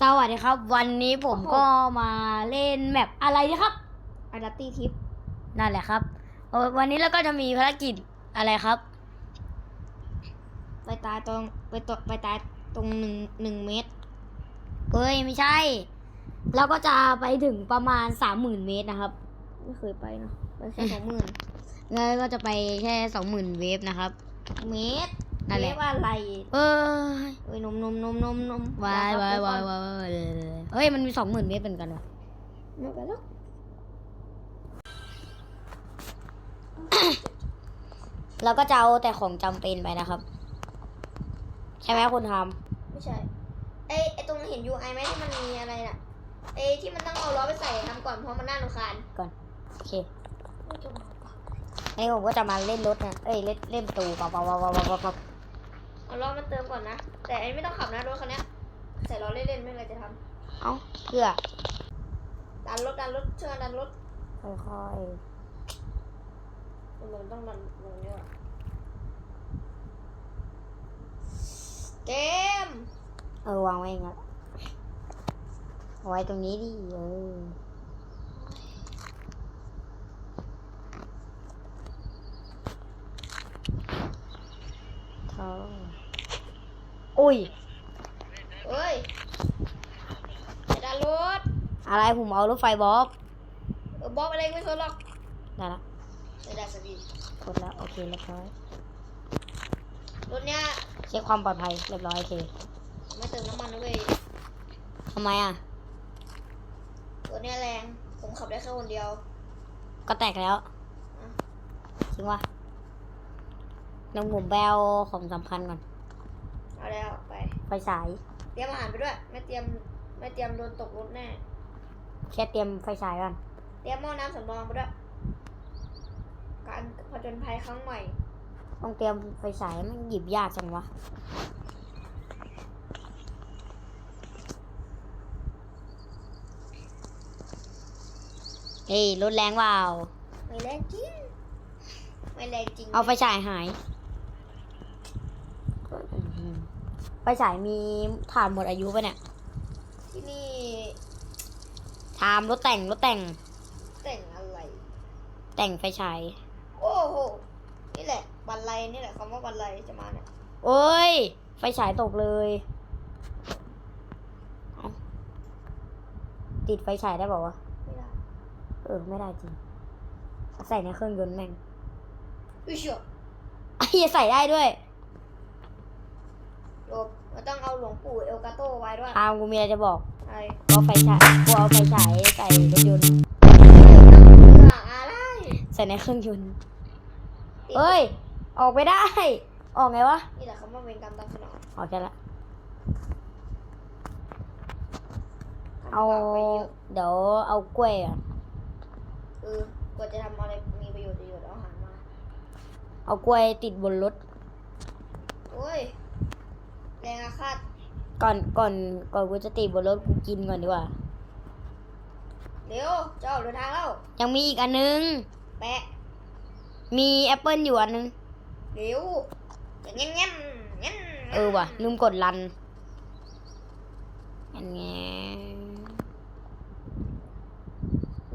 สวัสดีครับ วันนี้ผมก็มาเล่นแมปอะไรนะครับอาดัตตี้ทิปนั่นแหละครับเออวันนี้เราก็จะมีภารกิจอะไรครับ ไปตายตรงไปตกไปตายตรงหนึ่งหนึ่งเมตรเอ้ยไม่ใช่ เราก็จะไปถึงประมาณสามหมื่นเมตรนะครับ ไม่เคยไปเนาะไปแค่สองหมื่นแล้วก็จะไปแค่สองหมื่นเวฟนะครับ เมตร นั่นแหละเรียกว่าอะไรเอ้ยเอ้ยนมนมนมนมนมวายวายวายวายวายเฮ้ยมันมีสองหมื่นเมตรเหมือนกันวะไม่ไปแล้วเราก็จะเอาแต่ของจำเป็นไปนะครับ ใช่ไหมคุณทไม่ใช่ไอไอตรงเห็น UI ไหมที่มันมีอะไรน่ะไอที่มันต้องเอาล้อไปใส่ทำก่อนเพราะมันน่ารำคาญำโอเคอันนี้ผมก็จะมาเล่นรถนะเอ้ยเล่นเล่นประตูปับปับปับปับปับปับ เอาล้อมาเติมก่อนนะ แต่อันนี้ไม่ต้องขับนะรถคันเนี้ยใส่ล้อเล่นๆไม่เป็นไรจะทเอ้าเพื่อำดันรถดันรถเชื่อดันรถค่อยมันต้องดันลงเนี่ยเกมๆเออวางไว้อย่างนั้นเอาไว้ตรงนี้ดิเออเท่า อุ้ย เอ้ยไปดันรถอะไรผมเอารถไฟบล็อกเออบอกอะไรไม่สนหรอกได้ละไม่ได้สักทีกดแล้วโอเคเรียบร้อยรถเนี้ยเช็คความปลอดภัยเรียบร้อยโอเคไม่เติมน้ำมันนะเว้ยทำไมอะรถเนี้ยแรง ผมขับได้แค่คนเดียว ก็แตกแล้วอะจริงวะน้องผมแบลของสำคัญก่อน เอาแล้วไป ไฟฉาย เตรียมอาหารไปด้วย ไม่เตรียมไม่เตรียมโดนตกรถแน่ แค่เตรียมไฟฉายก่อน เตรียมหม้อน้ำสำรองไปด้วย การผจญภัยครั้งใหม่ ต้องเตรียมไฟฉายมันหยิบยากจังวะเฮ้ยรถแรงเปล่าไม่แรงจริง ไม่แรงจริงเอาไฟฉายหาย ไฟฉายมีถ่านหมดอายุปะเนี่ย ที่นี่ถามรถแต่งรถแต่งแต่งอะไร แต่งไฟฉายโอ้โห นี่แหละ บันไลนี่แหละคำว่าบันไลจะมาเนี่ยโอ้ย ไฟฉายตกเลยเอ้าติดไฟฉายได้บอกว่าวะไม่ได้เออ ไม่ได้จริง ใส่ในเครื่องยนต์แม่ง อุ้ยเชียวไอ้เหี้ยใส่ได้ด้วย หลบมันต้องเอาหลวงปู่เอลกาโตไว้ด้วยอามกูมีอะไรจะบอกไอ้เอาไฟฉายกูเอาไฟฉายใส่รถยนต์เรื่องอะไรใส่ในเครื่องยนต์ติดเอ้ย ออกไม่ได้ ออกไงวะนี่แหละคำว่าเวรกรรมตามสนองออกแค่ละเอาทำบปไว้เยอะเดี๋ยวเอากล้วยอะเออกว่าจะทำอะไรมีประโยชน์ประโยชน์เอาอาหารมาเอากล้วยติดบนรถโอ้ย แรงอาฆาตก่อนก่อนก่อนกูจะติดบนรถกูกินก่อนดีกว่า เร็วเจ้าเดินทางแล้วยังมีอีกอันนึง แปะมีแอปเปิลอยู่อันนึง เร็วอย่างเงี้ยเงี้ยเงี้ยเออว่ะลืมกดรันอันไง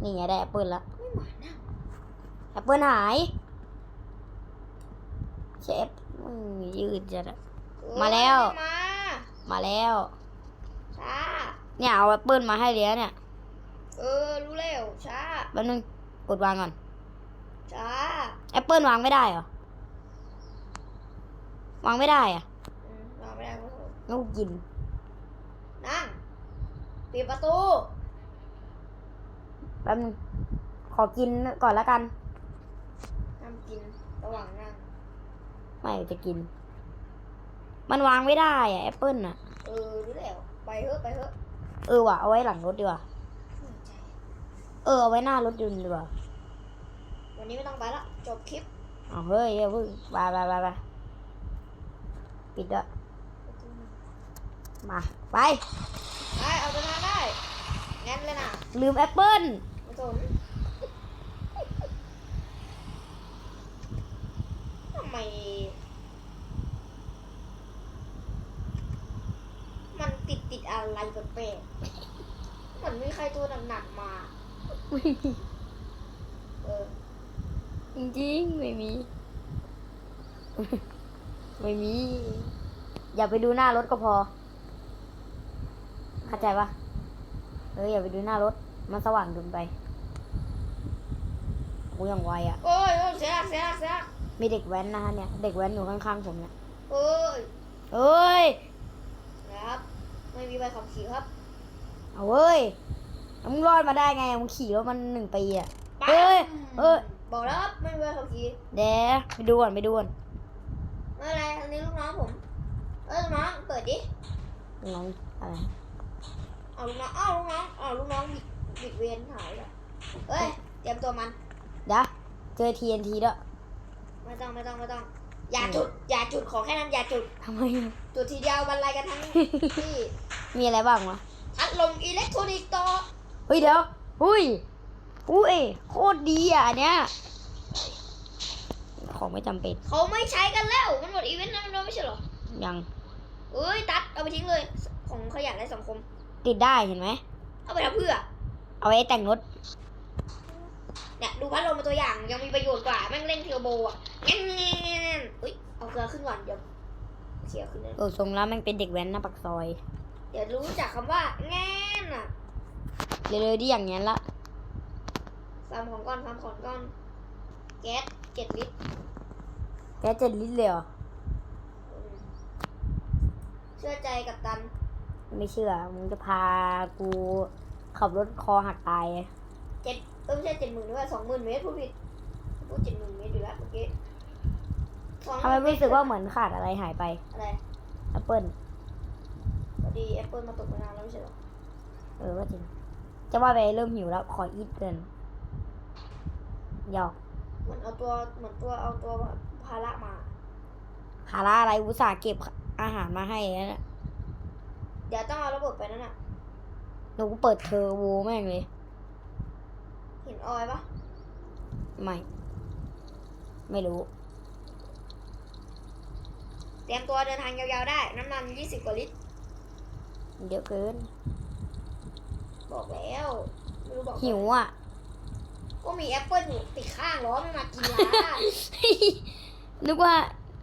นี่ไงได้แอปเปิลละไม่มานะแอปเปิลหายเชฟมึงยืดจัดอะเออ มาแล้วไมามาแล้วช้าเนี่ยเอาแอปเปิลมาให้เลี้ยเนี่ย เออรู้แล้วช้าแป๊บนึงกดวางก่อนช้าแอปเปิลวางไม่ได้เหรอวางไม่ได้อะอืมรอไม่ได้ก็เถอะงั้นกูกินนั่งปิดประตูแป๊บนึงขอกินก่อนละกันห้ามกินระหว่างนั่งไม่จะกิน มันวางไม่ได้อะแอปเปิลอะเออรู้แล้วไปเถอะไปเถอะเออว่ะเอาไว้หลังรถดีกว่าไม่ใจเออเอาไว้หน้ารถยนต์ดีกว่าวันนี้ไม่ต้องไปละจบคลิปเอาเฮ้ยอย่าเพิ่งไปไปไปไปปิดด้วยมาไปไปเอาเดินทางได้งั้นเลยนะลืมแอปเปิลไม่สนทำไม มัน ติดติดอะไรแปลกๆเหมือนมีใครตัวหนักๆมา ไม่มีเออ จริงๆไม่มี ไม่มี อย่าไปดูหน้ารถก็พอ เข้าใจปะเอออย่าไปดูหน้ารถ มันสว่างเกินไปกูยังไวอะ่ะ โอ้ยโอ้ยเสียหลักเสียหลักเสียหลักมีเด็กแว้นนะฮะเนี่ย เด็กแว้นอยู่ข้างๆผมเนี่ยเอ้ย เอ้ยนะครับ ไม่มีใบขับขี่ครับ เอาเว้ยแล้วมึงรอดมาได้ไงมึงขี่รถมันหนึ่งปีอะปั๊เอ้ยบเอ้ยบอกแล้วครับไม่มีใบขับขี่เดี๋ยวไปดูก่อนไปดูก่อนไม่เป็นไรอันนี้ลูกน้องผม เอ้ยลูกน้องเปิดดิน้องอะไรเอาลูกน้องเอาลูกน้องเอาลูกน้องบิดบิดเวียนหายเลยเฮ้ยเตรียมตัวมันเดี๋ยวเจอ TNT ด้วยไม่ต้องไม่ต้องไม่ต้องอย่าจุดอย่าจุดขอแค่นั้นอย่าจุดทำไมอะจุดทีเดียวบรรลัยกันทั้งที่ มีอะไรบ้างวะพัดลมอิเล็กทรอนิกส์ต่อเฮ้ยเดี๋ยวอุ้ยอุ้ยโคตรดีอะอันเนี้ยของไม่จำเป็น เขาไม่ใช้กันแล้ว มันหมดอีเวนต์นั้นแล้วไม่ใช่เหรอ ยังเอ้ยตัดเอาไปทิ้งเลย ของขยะในสังคม ติดได้เห็นไหม เอาไปทำเพื่อ เอาไว้แต่งรถ เนี่ยดูพัดลมเป็นตัวอย่างยังมีประโยชน์กว่าแม่งเร่งเทอร์โบอะงั้นๆอุ้ยเอาเกลือขึ้นก่อนเดี๋ยวเสียขึ้นเลยเออทรงแล้วแมันเป็นเด็กแว้นหน้าปักซอย เดี๋ยวรู้จักคำว่า แง่นอะเร็วๆดิอย่างเงี้ยละฟาร์มของก้อนฟาร์มของก้อน แก๊สเจ็ดลิตรแกเจ็ดลิตรเลยเหรออืมเชื่อใจกับตัน ไม่เชื่อมึงจะพากูขับรถคอหักตายเจ็ดเออไม่ใช่เจ็ดหมื่นด้วยสองหมื่นเมตรพูดผิดพูดเจ็ดหมื่นเมตรอยู่แล้วเมื่อกี้สองทำไมรู้สึกว่าเหมือนขาดอะไรหายไป อะไรแอปเปิลพอ ดีแอปเปิลมาตกมานานแล้วไม่ใช่เหรอเออว่าจริง จะว่าไปเริ่มหิวแล้ว ขออีทเกินหยอกเหมือนเอาตัวเหมือนตัวเอาตัวภาระมาหาล่าอะไรอุตส่าห์เก็บอาหารมาให้แล้วเนี่ยเดี๋ยวต้องเอาระบบไปนั่นน่ะหนูกูเปิดเทอร์โวแม่งเลย เห็นออยปะไม่ ไม่รู้ เตรียมตัวเดินทางยาวๆได้ น้ำมันยี่สิบกว่าลิตร เยอะเกิน บอกแล้วไม่รู้บอกหิวอะ ก็มีแอปเปิลอยู่ติดข้างล้อไม่มากินละนึกว่า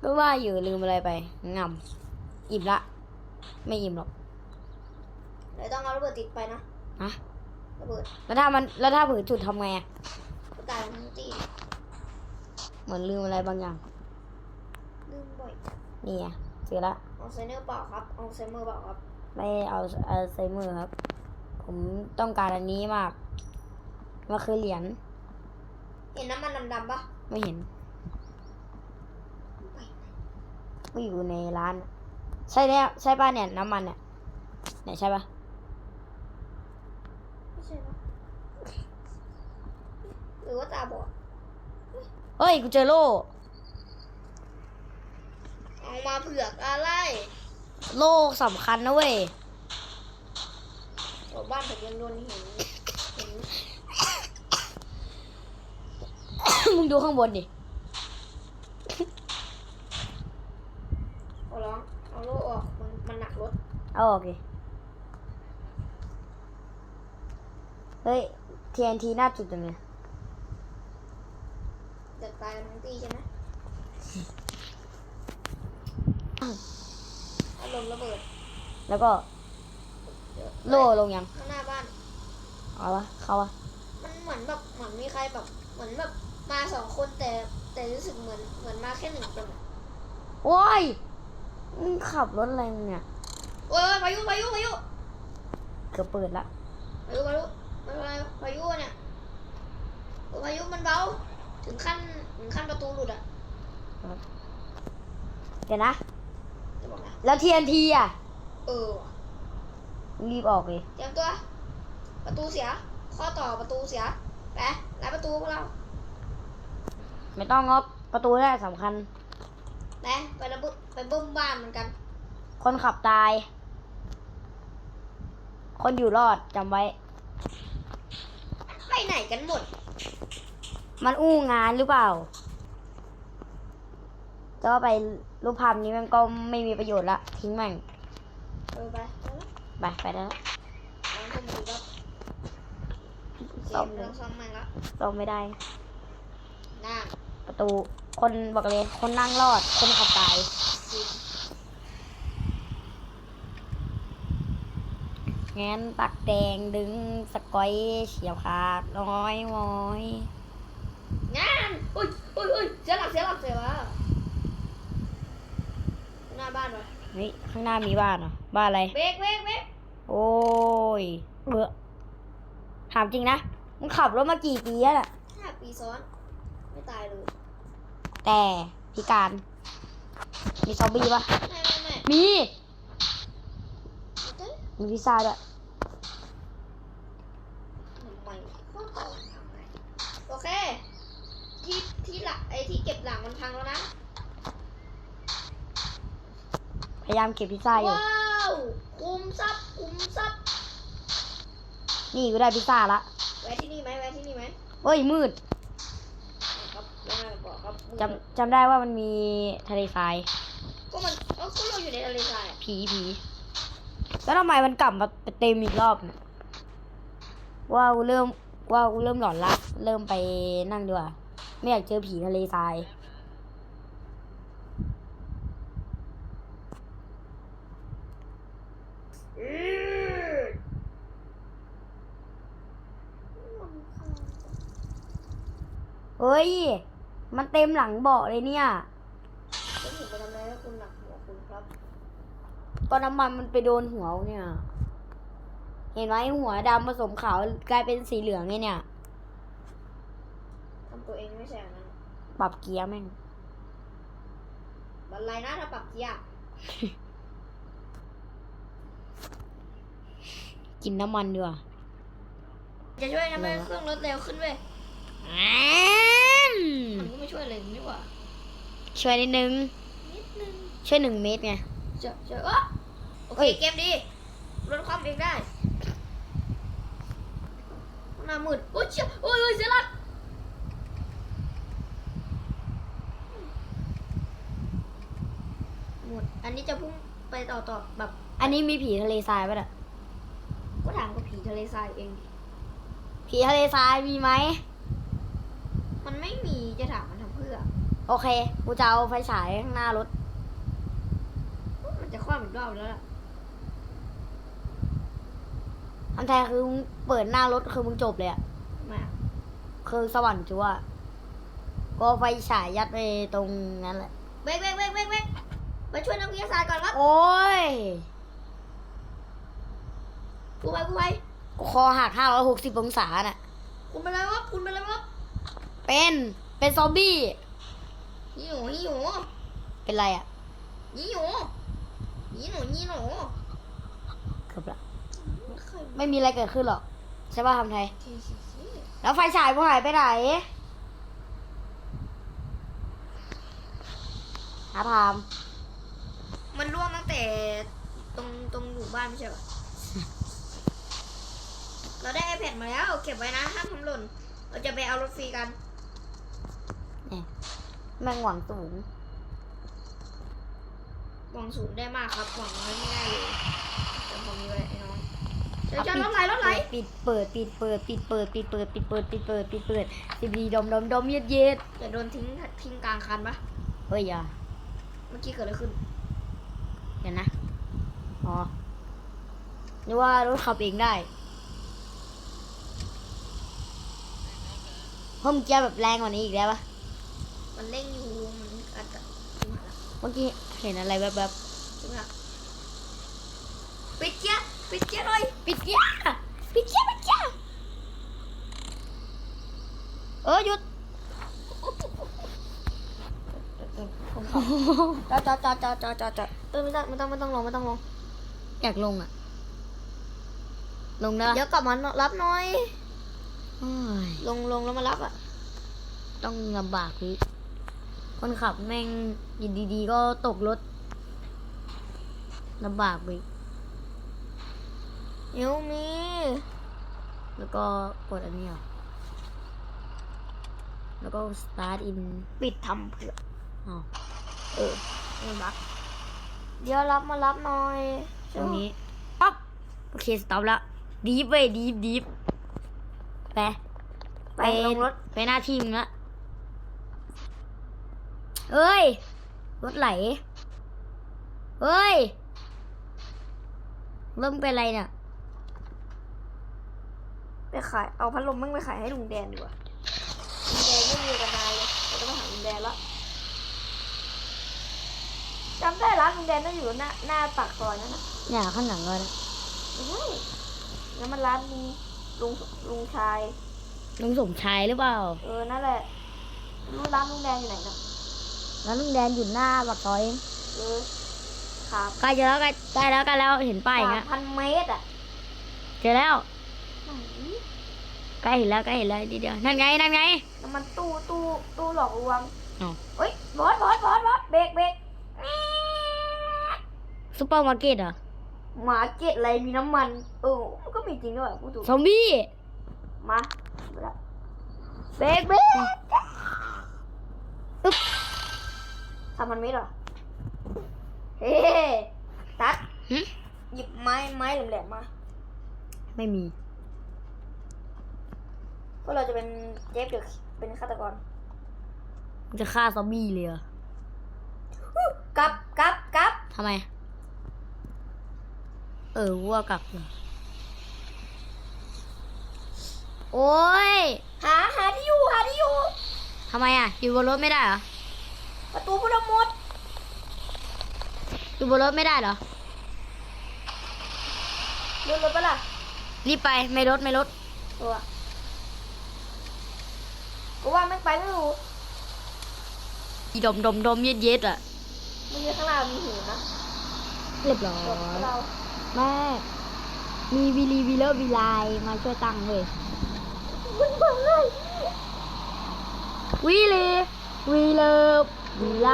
นึกว่าอยู่ลืมอะไรไปงำอิ่มละ ไม่อิ่มหรอกเดี๋ยวต้องเอาระเบิดติดไปนะฮะระเบิดแล้วถ้ามันแล้วถ้าเผือจุดทำไงอะก็ตายทั้งตีเหมือนลืมอะไรบางอย่าง ลืมบ่อยนี่ไงเจอละเอาไซเนอร์เปล่าครับเอาไซเมอร์เปล่าครับ ไม่เอาเอาไซเมอร์ครับ ผมต้องการอันนี้มากมันคือเหรียญเห็นน้ำมันดำๆปะไม่เห็นไม่อยู่ในร้าน ใช่แล้วใช่ป่ะเนี่ยน้ำมันเนี่ยเนี่ยใช่ป่ะไม่ใช่ปะหรือว่าตาบอดเฮ้ยกูเจอโล่เอามาเผือกอะไร โล่สำคัญนะเว้ยแถวบ้านผมยังโดนเห็นเห็นมึงดูข้างบนดิขอร้องเอาโล่ออก มันมันหนักรถ เอาออกดิเฮ้ย TNT หน้าจุดตรงนี้จะตายกันทั้งตีใช่ไหม อารมณ์ระเบิดแล้วก็เดี๋ยวโล่ลงยังข้างหน้าบ้าน เอาวะเข้าวะมันเหมือนแบบเหมือนมีใครแบบเหมือนแบบมาสองคนแต่แต่รู้สึกเหมือนเหมือนมาแค่หนึ่งคนอะโอ้ยมึงขับรถอะไรเนี่ยโอ้ยพายุพายุพายุเกือบเปิดละพายุพายุไม่เป็นไรพายุเนี่ยโอ้ยพายุมันเบาถึงขั้นถึงขั้นประตูหลุดอะเดี๋ยวนะจะบอกนะ แล้ว TNT อะเออว่ะมึงรีบออกเลยเตรียมตัว ประตูเสีย ข้อต่อประตูเสียไปไล่ประตูพวกเราไม่ต้องงบประตูได้สำคัญ ไปไประบุไปเบิ้มบ้านเหมือนกัน คนขับตาย คนอยู่รอดจำไว้ ไปไหนกันหมด มันอู้งานหรือเปล่า จะว่าไปรูปภาพนี้มันก็ไม่มีประโยชน์ละ ทิ้งแม่งเออไปไปไปได้แล้วลองซ่อมดูครับเกซ่อมมเลลอยงซ่อมมันละซ่อมไม่ได้น่าประตูคนบอกเลย คนนั่งรอด คนขับตายจริงงั้นปักแดงดึงสกอยเฉียวขาดน้อยวอยงานอุ้ยอุ้ยอุ้ยเสียหลักเสียหลักเสียละหน้า บ้านวะเฮ้ยข้างหน้ามีบ้านเหรอบ้านอะไร เบรกเบรกเบรกโอ้ยเบื่อถามจริงนะมึงขับรถมากี่ปีแล้วน่ะห้าปีซ้อน ไม่ตายเลย แต่พิการ มีซอมบี้ปะไม่ไม่ไม่มีไม่ได้มีพิซซ่าด้วยทำไมข้อต่อทำไงโอเค ที่ที่หลักไอ้ที่เก็บหลังมันพังแล้วนะ พยายามเก็บพิซซ่าอยู่ ว้าวคุมทรัพย์คุมทรัพย์นี่กูได้พิซซ่าละแวะที่นี่ไหมแวะที่นี่ไหมเฮ้ยมืดครับแล้วไงบอกครับจำจำได้ว่ามันมีทะเลทรายก็มันเออก็เราอยู่ในทะเลทรายอะผีผีแล้วทำไมมันกลับมาเต็มอีกรอบเนี่ยว่ากูเริ่มว่ากูเริ่มหลอนละเริ่มไปนั่งดีกว่าไม่อยากเจอผีทะเลทราย อือ เฮ้ย มันเต็มหลังเบาะเลยเนี่ยแล้วผมไปทำอะไรให้คุณหนักหัวคุณครับ ก็น้ำมันมันไปโดนหัวเนี่ย เห็นไหมหัวดำผสมขาวกลายเป็นสีเหลืองไงเนี่ยทำตัวเองไม่ใช่เหรอนะปรับเกียร์แม่งบันไลนะถ้าปรับเกียร์ กินน้ำมันดีกว่าจะช่วยทำให้อะไรวะเครื่องรถเร็วขึ้นเว้ย อืมมันก็ไม่ช่วยเลยนี่หว่าช่วยนิดนึง นิดนึงช่วยหนึ่งเมตรไง เจอเจอเออโอเอ้เคย เกมดีรถความเองได้หน้ามืดโอ้ยเชี่ยโอ้ยโอ้ยเสียหลักหมดอันนี้จะพุ่งไปต่อต่อแบบ อันนี้มีผีทะเลทรายป่ะน่ะก็ถามกับผีทะเลทรายเองผีทะเลทรายมีไหม มันไม่มีจะถามมันทำเพื่อ โอเค กูจะเอาไฟฉายข้างหน้ารถ มันจะคว้าอีกรอบแล้วล่ะอันแท้คือมึงเปิดหน้ารถคือมึงจบเลยอะมาคือสวรรค์จัวอะก็เอาไฟฉายยัดไปตรงนั้นแหละ เบรกเบรกเบรกเบรกเบรกไปช่วยนักวิทยาศาสตร์ก่อนครับ โอ้ย กูไปกูไปคอหักห้าร้อยหกสิบองศาน่ะ คุณเป็นอะไรวะคุณเป็นอะไรวะ เป็น เป็นซอมบี้ยี่หนูยี่หนูเป็นไรอะยี่หนูยี่หนูยี่หนูเกือบละไม่เคยไม่มีอะไรเกิดขึ้นหรอก ใช่ป่ะทำไทยทีสิสิแล้วไฟฉายกูหายไปไหนหาทาม มันร่วงตั้งแต่ตรงตรงหมู่บ้านไม่ใช่เหรอเราได้ iPad มาแล้ว เก็บไว้นะห้ามทำหล่น เราจะไปเอารถฟรีกัน แม่งหวังสูงหวังสูงได้มากครับหวังน้อยไม่ได้เลยแต่พอมีไว้ไอ้น้องเดี๋ยวจะรถไหลรถไหลปิดเปิดปิดเปิดปิดเปิดปิดเปิดปิดเปิดปิดเปิดปิดเปิดสิบดีดมดมดมเย็ดเย็ดอย่าโดนทิ้งทิ้งกลางคันปะเฮ้ยอย่าเมื่อกี้เกิดอะไรขึ้นเดี๋ยวนะอ๋อนึกว่ารถขับเองได้เพิ่มเกียร์แบบแรงกว่านี้อีกได้ปะ มันเร่งอยู่มันอาจจะถึงหาละเมื่อกี้เห็นอะไรแบบแบบถึงหาปิดเกียร์ปิดเกียร์หน่อยปิดเกียร์ปิดเกียร์ปิดเกียร์เออหยุดจอดจอดจอดจอดจอดจอดจอดเออไม่ต้องไม่ต้องไม่ต้องลงไม่ต้องลงอยากลงอะ ลงได้ปะเดี๋ยวกลับมารับหน่อยโอ้ยลงลงแล้วมารับอะ ต้องลำบากพี่ คนขับแม่งอยินดีๆ ก็ตกรถลำบากไปเดี๋ยวมี แล้วก็กดอันนี้เหรอแล้วก็ start in ปิดทำเผื่ออ๋อเออไม่บักเดี๋ยวรับมารับหน่อยตรงนี้ปั๊บโอเคสต็อปแล้วดีฟเว้ยดีฟดีฟไป ไปลงรถไปหน้าที่มึงละ เอ้ย รถไหล เฮ้ยเริ่มเป็นอะไรเนี่ย ไปขาย เอาพัดลมมั่งไปขายให้ลุงแดนดีกว่าลุงแดนไม่มีกันนานเลยเราต้องไปหาลุงแดนละจำได้ร้านลุงแดนต้องอยู่หน้าหน้าปากซอยนั่นนะเนี่ยข้างหลังเลยนะไม่ใช่นั่นมันร้านลุงลุงลุงชาย ลุงสมชายหรือเปล่า เออ นั่นแหละ รู้ร้านลุงแดงอยู่ไหนนะ แล้วลุงแดนอยู่หน้าปากซอยเองเออครับใกล้จะแล้วใกล้ใกล้แล้วใกล้แล้วเห็นป้ายอย่างสาเงี้มยพันเมตรอะเจอแล้วไหนใกล้เห็นแล้วใกล้เห็นแล้วทีเดียวนั่นไงนั่นไง น้ำมันตู้ตู้ตู้หลอกลวงอ้าวเฮ้ยบอสบอสบอสบอสเบรกเบรกซุปเปอร์มาร์เก็ตเหรอหมาเก็ตอะไรมีน้ำมัน เออมันก็มีจริงด้วยพูดถูกซอมบี้มาดูละเบรกเบรกอึ๊บ สามพันเมตรเหรอ เฮ้ตัดหึ หยิบไม้ไม้แหลมๆมาไม่มี พวกเราจะเป็นเจฟเดี๋ยวเป็นฆาตกรมันจะฆ่าซอมบี้เลยเหรอกลับกลับกลับทำไม เออวัวกลับเหรอโอ้ยหาหาที่อยู่หาที่อยู่ทำไมอะอยู่บนรถไม่ได้เหรอ ประตูพุทธมดอยู่บนรถไม่ได้เหรอเลื่อนรถปะล่ะรีบไปไม่รถไม่รถตัวกูว่าไม่งไปไม่รู้อีดมดมดมเย็ดเย็ดอะมันอยู่ข้างหน้ามีหินนะเรียบร้อรถยเราแม่มีวีลีวีเลอร์วีไลมาช่วยตั้งเลยมันบังเลยวีลีวีเลอร์ วีไล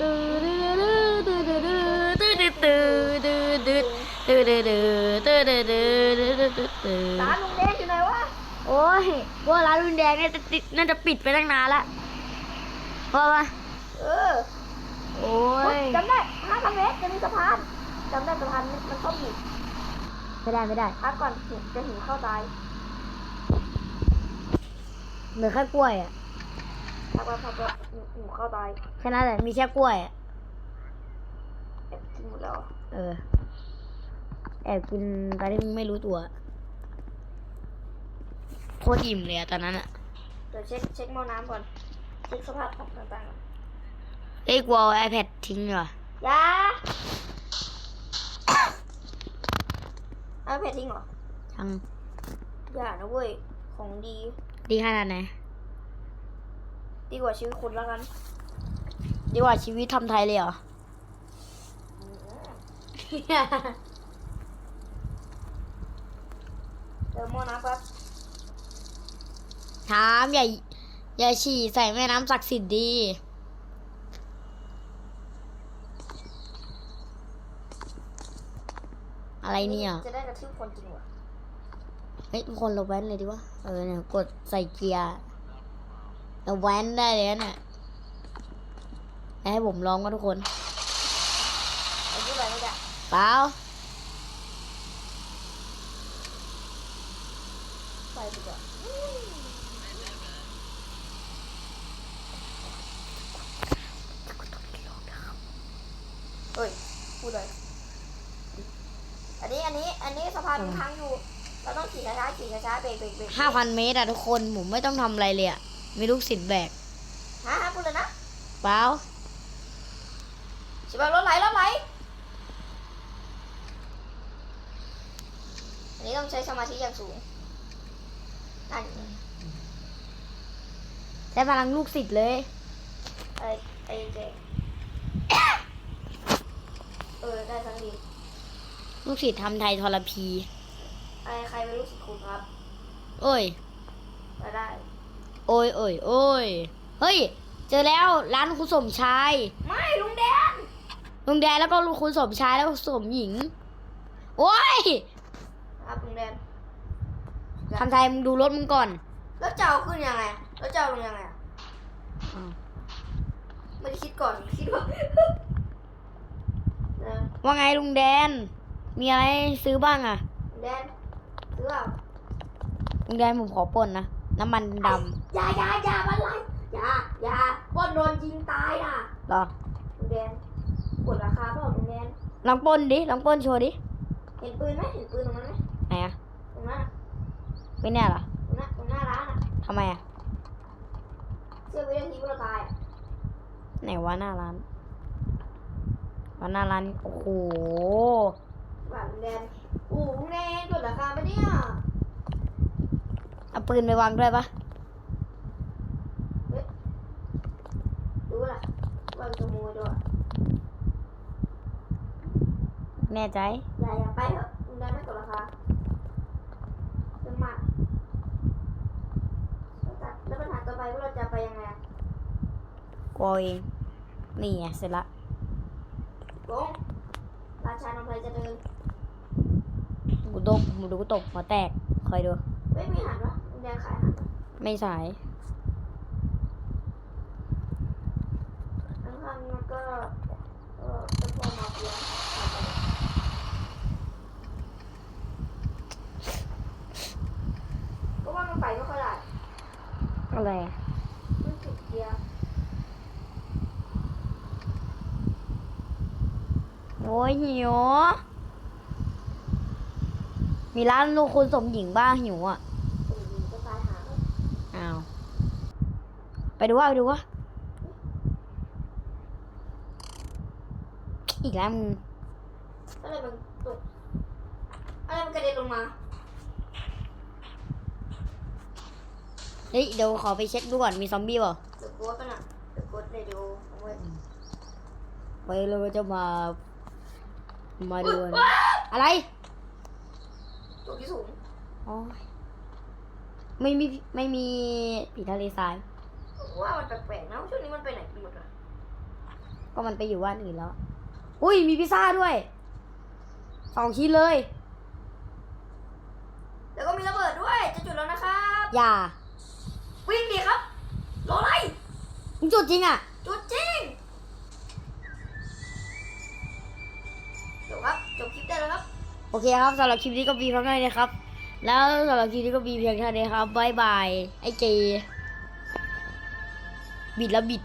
ตื้อตื้อตื้อตื้อตื้อตื้อตื้อตื้อตื้อตื้อตื้อตื้อตื้อตื้อตื้อตื้อตื้อตื้อร้านลุงแดงอยู่ไหนวะโอ้ยว่าร้านรุนแดงเนี่ยจะติดน่าจะปิดไปตั้งนานละเพราะว่าเออโอ้ยจำได้ห้าพันเมตรจะมีสะพานจำได้สะพานมันต้องมีไม่ได้ไม่ได้พักก่อนหิวจะหิวเข้าตายเหลือแค่กล้วยอะ พักก่อนพักก่อนหิวเข้าตายแค่นั้นแหละมีแค่กล้วยอะเอ๊ะกินหมดแล้วอะเออ แอบกินตอนที่มึงไม่รู้ตัว โคตรอิ่มเลยอะตอนนั้นอะเดี๋ยวเช็คเช็คหม้อน้ำก่อนเช็คสภาพของต่างๆก่อนเอ้ยกลัวไอแพดทิ้งเหรออยาเอาเพจทิ้งเหรอ ทั้งอย่านะเว้ยของดี ดีขนาดไหน ดีกว่าชีวิตคุณแล้วกัน ดีกว่าชีวิตทำไทยเลยเหรอ เติมหม้อน้ำครับถามอย่าอย่าฉี่ใส่แม่น้ำศักดิ์สิทธิ์ดีอะไรเนี่ย จะได้กระทืบคนจริงวะเฮ้ยทุกคนเราแว้นเลยดีวะ เออเนี่ย กดใส่เกียร์ เราแว้นได้เลยนะเนี่ยให้ผมลองก็ทุกคนไอ้ที่ไปไม่ได้เปล่าไปดีกว่าเอ้ยพูดเลยอันนี้อันนี้อันนี้สะพานมันค้างอยู่ เราต้องขี่ช้าๆขี่ช้าๆเบรกเบรกเบรกห้าพันเมตรอะทุกคน ผมไม่ต้องทำอะไรเลยอะ มีลูกศิษย์แบกฮะฮะพูดเลยนะเปล่าชิบะรถไหลรถไหลอันนี้ต้องใช้สมาธิอย่างสูงนั่นใช้พลังลูกศิษย์เลยไอ้ไอ้เจ๊เออได้ทั้งดีลูกศิษย์ทำไทยทรพีไอ้ใครเป็นลูกศิษย์คุณครับ โอ้ยมาได้ โอ้ยโอ้ยโอ้ยเฮ้ย เจอแล้วร้านคุณสมชาย ไม่ลุงแดนลุงแดนแล้วก็คุณสมชายแล้วก็สมหญิง โอ้ยครับลุงแดนทำไทยมึงดูรถมึงก่อน แล้วจะเอาขึ้นยังไง แล้วจะเอาลงยังไงอะไม่ได้คิดก่อนคิดว่านะว่าไงลุงแดน มีอะไรให้ซื้อบ้างอะแดนซื้อเปล่าลุงแดนผมขอปล้นนะ น้ำมันดอย่าอย่าอย่ามาไล่อย่าอย่าปล้นโดนยิงตายนะำเหรอลุงแดนกดราคาเปล่าลุงแดนลองปล้นดิลองปล้นโชว์ดิเห็นปืนไหมเห็นปืนตรงนั้นไหมไหนอะตรงนั้นอะไม่แน่เหรอตรงนั้นตรงหน้าร้านอะทำไมอะเชื่อวินาทีว่าเราตายอะไหนวะหน้าร้านวะหน้าร้านโอ้โห แบบลุงแดนโอ้โหลุงแดนกดราคาไปเนี่ยเอา ปืนไปวางด้วยปะดูล่ะว่าจะขโมยด้วยแน่ใจ อย่าอย่าไปเถอะลุงแดนไม่กดราคาเรื่องมากแล้วปัญหาต่อไปว่าเราจะไปยังไงอะกลัวเองนี่ไงเสร็จละลงราชานมไพรจะเดินกูตบมึงดูกูตบหัวแตกคอยดู ไม่มีอาหารวะ ไม่สายข้างๆมันก็เออจ้าพ่อมาเฟียก็ว่ามันไปไม่ค่อยได้อะไรมันติดเกียร์โอ้ยหิว มีร้านลูกคุณสมหญิงบ้างหิวอะ โอ้โหจะตายหาแล้ว อ้าว ไปดูว่าไปดูว่าอีกแล้วมึงอะไรมันตกอะไรมันกระเด็นลงมาเฮ้ยเดี๋ยวขอไปเช็คดูก่อนมีซอมบี้เปล่าเดอะโกดป่ะน่ะเดอะโกดเรดิโอเอาไว้ไปเลยจะมา มาดูกันอะไรตัวที่สูงโอ้ยไม่มีไม่มีผีทะเลทราย ว่ามันแปลกๆนะช่วงนี้มันไปไหนกันหมดอะก็มันไปอยู่บ้านอื่นแล้ว อุ้ยมีพิซซ่าด้วยสองชิ้นเลย แล้วก็มีระเบิดด้วย จะจุดแล้วนะครับ อย่า วิ่งดิครับรออะไรมึงจุดจริงอะ จุดจริงจบครับจบคลิปได้แล้วครับ โอเคครับสำหรับคลิปนี้ก็มีเพียงเท่านี้นะครับ แล้วสำหรับคลิปนี้ก็มีเพียงเท่านี้ครับบายบายไอ้เจ บิดแล้วบิด